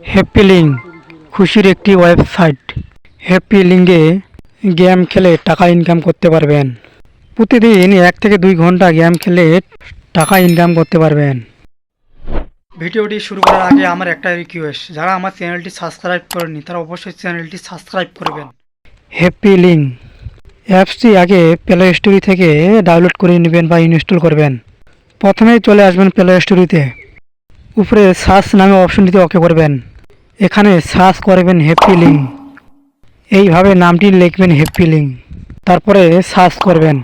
Happy link খুশির একটি website happy লিঙ্কে গেম খেলে টাকা ইনকাম করতে পারবেন। প্রতিদিন এক থেকে দুই ঘণ্টা গেম খেলে টাকা ইনকাম করতে পারবেন। ভিডিওটি শুরু করার আগে আমার একটা রিকোয়েস্ট যারা আমার চ্যানেলটি সাবস্ক্রাইব করেনি তারা অবশ্যই চ্যানেলটি সাবস্ক্রাইব করবেন। হ্যাপি লিঙ্ক অ্যাপসটি আগে প্লে স্টোরি থেকে ডাউনলোড করে নেবেন বা ইনস্টল করবেন। প্রথমেই চলে আসবেন প্লে স্টোরিতে উপরে সার্চ নামে অপশনটিতে ওকে করবেন। এখানে সার্চ করবেন হ্যাপি লিঙ্ক এইভাবে নামটি লিখবেন হ্যাপি লিঙ্ক তারপরে সার্চ করবেন।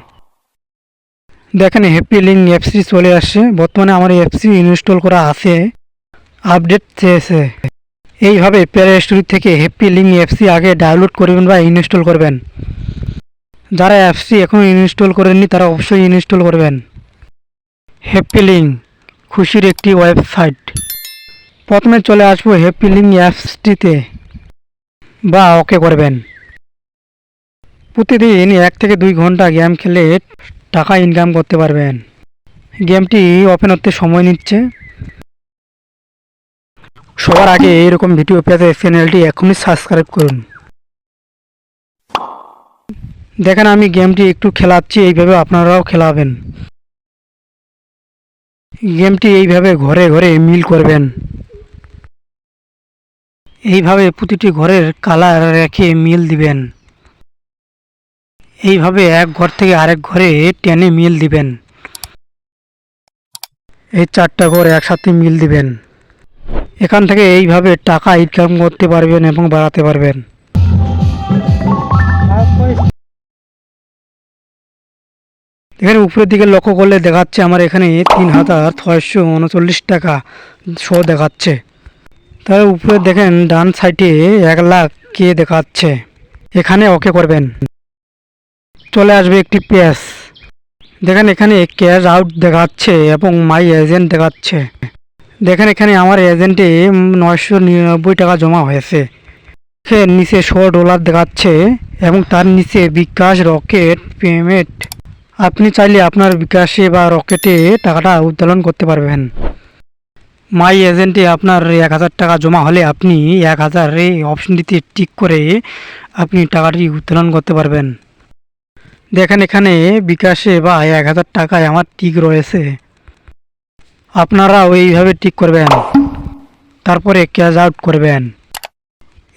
দেখেন হ্যাপি লিঙ্ক অ্যাপসটি চলে আসছে। বর্তমানে আমার অ্যাপসটি ইনস্টল করা আছে। আপডেট চেয়েছে। এইভাবে প্লে স্টোরি থেকে হ্যাপি লিঙ্ক অ্যাপসটি আগে ডাউনলোড করবেন বা ইনস্টল করবেন। যারা অ্যাপসটি এখনও ইনস্টল করেননি, তারা অবশ্যই ইনস্টল করবেন। হ্যাপি লিঙ্ক খুশির একটি ওয়েবসাইট। প্রথমে চলে আসব হ্যাপি লিঙ্ক অ্যাপসটিতে বা ওকে করবেন। প্রতিদিন এক থেকে দুই ঘণ্টা গেম খেলে টাকা ইনকাম করতে পারবেন। গেমটি ওপেন হতে সময় নিচ্ছে। সবার আগে এরকম ভিডিও পেতে চ্যানেলটি এখনই সাবস্ক্রাইব করুন। দেখেন আমি গেমটি একটু খেলাচ্ছি, এইভাবে আপনারাও খেলাবেন। গেমটি এইভাবে ঘরে ঘরে মিল করবেন। এইভাবে প্রতিটি ঘরের কালার রেখে মিল দিবেন। এইভাবে এক ঘর থেকে আরেক ঘরে টেনে মিল দিবেন। এই চারটা ঘর একসাথে মিল দিবেন। এখান থেকে এইভাবে টাকা ইনকাম করতে পারবেন এবং বাড়াতে পারবেন। এখানে উপরের দিকে লক্ষ্য করলে দেখাচ্ছে আমার এখানে তিন হাজার ছয়শো উনচল্লিশ টাকা শো দেখাচ্ছে। তার উপরে দেখেন ডান সাইডে এক লাখ কে দেখাচ্ছে। এখানে ওকে করবেন। চলে আসবে একটি পেজ দেখেন এখানে ক্যাশ আউট দেখাচ্ছে এবং মাই এজেন্ট দেখাচ্ছে। দেখেন এখানে আমার এজেন্টে নয়শো নিরানব্বই টাকা জমা হয়েছে। নিচে শো ডলার দেখাচ্ছে এবং তার নিচে বিকাশ রকেট পেমেন্ট আপনি চাইলে আপনার বিকাশে বা রকেটে টাকাটা উত্তোলন করতে পারবেন। মাই এজেন্টে আপনার এক হাজার টাকা জমা হলে আপনি এক হাজার এই অপশনটিতে টিক করে আপনি টাকাটি উত্তোলন করতে পারবেন। দেখেন এখানে বিকাশে বা এক হাজার টাকায় আমার টিক রয়েছে। আপনারা ওইভাবে টিক করবেন। তারপরে ক্যাশ আউট করবেন।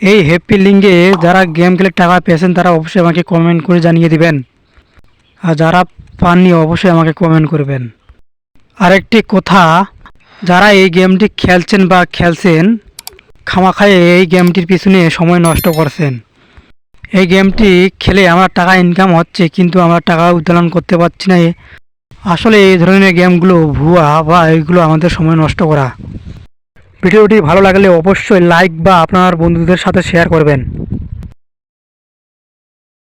এই হ্যাপি লিঙ্কে যারা গেম খেলে টাকা পেয়েছেন তারা অবশ্যই আমাকে কমেন্ট করে জানিয়ে দিবেন। আর যারা পাননি অবশ্যই আমাকে কমেন্ট করবেন। আরেকটি কথা, যারা এই গেমটি খেলছেন বা খেলছেন, খামাখায়ে এই গেমটির পিছনে সময় নষ্ট করছেন। এই গেমটি খেলে আমার টাকা ইনকাম হচ্ছে, কিন্তু আমরা টাকা উত্তোলন করতে পারছি না। আসলে এই ধরনের গেমগুলো ভুয়া বা এইগুলো আমাদের সময় নষ্ট করা। ভিডিওটি ভালো লাগলে অবশ্যই লাইক বা আপনার বন্ধুদের সাথে শেয়ার করবেন।